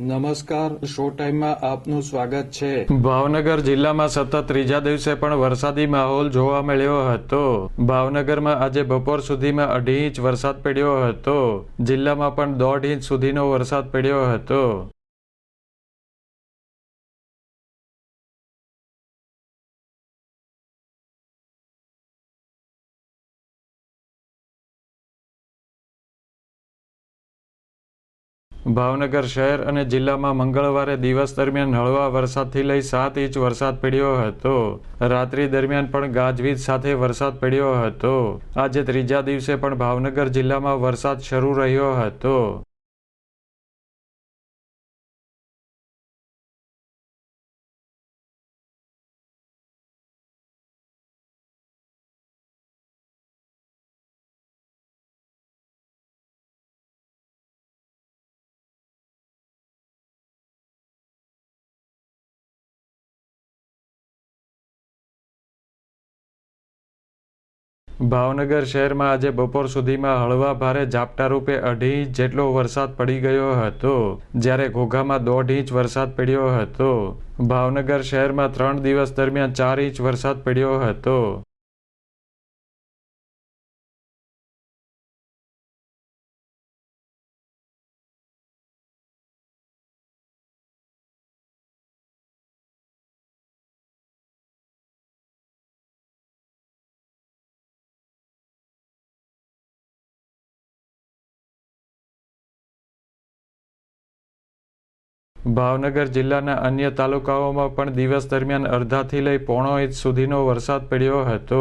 નમસ્કાર શો ટાઈમમાં આપનું સ્વાગત છે. ભાવનગર જિલ્લામાં સતત ત્રીજા દિવસે પણ વરસાદી માહોલ જોવા મળ્યો હતો. ભાવનગરમાં આજે બપોર સુધીમાં અઢી ઇંચ વરસાદ પડ્યો હતો. જિલ્લામાં પણ દોઢ ઇંચ સુધીનો વરસાદ પડ્યો હતો. ભાવનગર શહેર અને જિલ્લામાં મંગળવારે દિવસ દરમિયાન હળવા વરસાદથી લઈ સાત ઇંચ વરસાદ પડ્યો હતો. રાત્રિ દરમિયાન પણ ગાજવીજ સાથે વરસાદ પડ્યો હતો. આજે ત્રીજા દિવસે પણ ભાવનગર જિલ્લામાં વરસાદ શરૂ રહ્યો હતો. ભાવનગર શહેરમાં આજે બપોર સુધીમાં હળવા ભારે ઝાપટા રૂપે અઢી ઇંચ જેટલો વરસાદ પડી ગયો હતો, જ્યારે ઘોઘામાં દોઢ ઇંચ વરસાદ પડ્યો હતો. ભાવનગર શહેરમાં ત્રણ દિવસ દરમિયાન ચાર ઇંચ વરસાદ પડ્યો હતો. ભાવનગર જિલ્લાના અન્ય તાલુકાઓમાં પણ દિવસ દરમિયાન અડધાથી લઈ પોણો ઇંચ સુધીનો વરસાદ પડ્યો હતો.